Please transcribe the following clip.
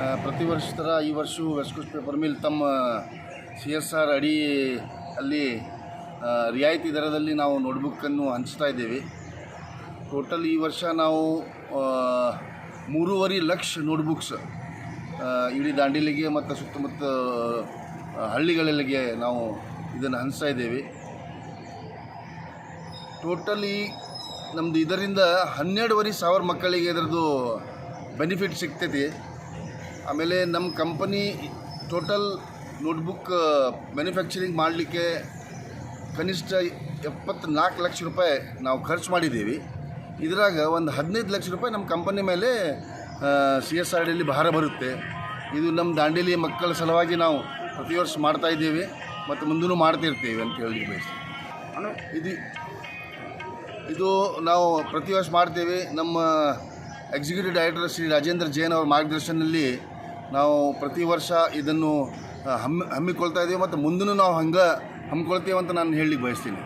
ಪ್ರತಿ ವರ್ಷ ಥರ ಈ ವರ್ಷವೂ ವೆಸ್ಟ್ ಕೋಸ್ಟ್ ಪೇಪರ್ ಮಿಲ್ ತಮ್ಮ ಸಿ ಎಸ್ ಆರ್ ಅಡಿ ಅಲ್ಲಿ ರಿಯಾಯಿತಿ ದರದಲ್ಲಿ ನಾವು ನೋಟ್ಬುಕ್ಕನ್ನು ಹಂಚ್ತಾ ಇದ್ದೇವೆ. ಟೋಟಲ್ ಈ ವರ್ಷ ನಾವು ಮೂರುವರೆ ಲಕ್ಷ ನೋಟ್ಬುಕ್ಸ್ ಇಡೀ ದಾಂಡಿಲಿಗೆ ಮತ್ತು ಸುತ್ತಮುತ್ತ ಹಳ್ಳಿಗಳಿಗೆ ನಾವು ಇದನ್ನು ಹಂಚ್ತಾ ಇದ್ದೇವೆ. ಟೋಟಲಿ ನಮ್ಮದು ಇದರಿಂದ ಹನ್ನೆರಡುವರೆ ಸಾವಿರ ಮಕ್ಕಳಿಗೆ ಇದರದ್ದು ಬೆನಿಫಿಟ್ ಸಿಗ್ತೈತಿ. ಆಮೇಲೆ ನಮ್ಮ ಕಂಪನಿ ಟೋಟಲ್ ನೋಟ್ಬುಕ್ ಮ್ಯಾನುಫ್ಯಾಕ್ಚರಿಂಗ್ ಮಾಡಲಿಕ್ಕೆ ಕನಿಷ್ಠ ಎಪ್ಪತ್ನಾಲ್ಕು ಲಕ್ಷ ರೂಪಾಯಿ ನಾವು ಖರ್ಚು ಮಾಡಿದ್ದೀವಿ. ಇದರಾಗ ಒಂದು ಹದಿನೈದು ಲಕ್ಷ ರೂಪಾಯಿ ನಮ್ಮ ಕಂಪನಿ ಮೇಲೆ ಸಿ ಎಸ್ ಆರ್ ಡಿಯಲ್ಲಿ ಭಾರ ಬರುತ್ತೆ. ಇದು ನಮ್ಮ ದಾಂಡೇಲಿ ಮಕ್ಕಳ ಸಲುವಾಗಿ ನಾವು ಪ್ರತಿ ವರ್ಷ ಮಾಡ್ತಾ ಇದ್ದೀವಿ ಮತ್ತು ಮುಂದೂ ಮಾಡ್ತಿರ್ತೀವಿ ಅಂತ ಹೇಳಿ ಬಯಸ್ತೀನಿ ಇದು ಇದು ನಾವು ಪ್ರತಿ ವರ್ಷ ಮಾಡ್ತೇವೆ. ನಮ್ಮ ಎಕ್ಸಿಕ್ಯೂಟಿವ್ ಡೈರೆಕ್ಟರ್ ಶ್ರೀ ರಾಜೇಂದ್ರ ಜೈನ್ ಅವರ ಮಾರ್ಗದರ್ಶನದಲ್ಲಿ ನಾವು ಪ್ರತಿ ವರ್ಷ ಇದನ್ನು ಹಮ್ಮಿ, ಹಮ್ಮಿಕೊಳ್ತಾ ಇದ್ದೀವಿ ಮತ್ತು ಮುಂದೂ ನಾವು ಹಂಗೆ ಹಮ್ಮಿಕೊಳ್ತೀವಿ ಅಂತ ನಾನು ಹೇಳಲಿಕ್ಕೆ ಬಯಸ್ತೀನಿ.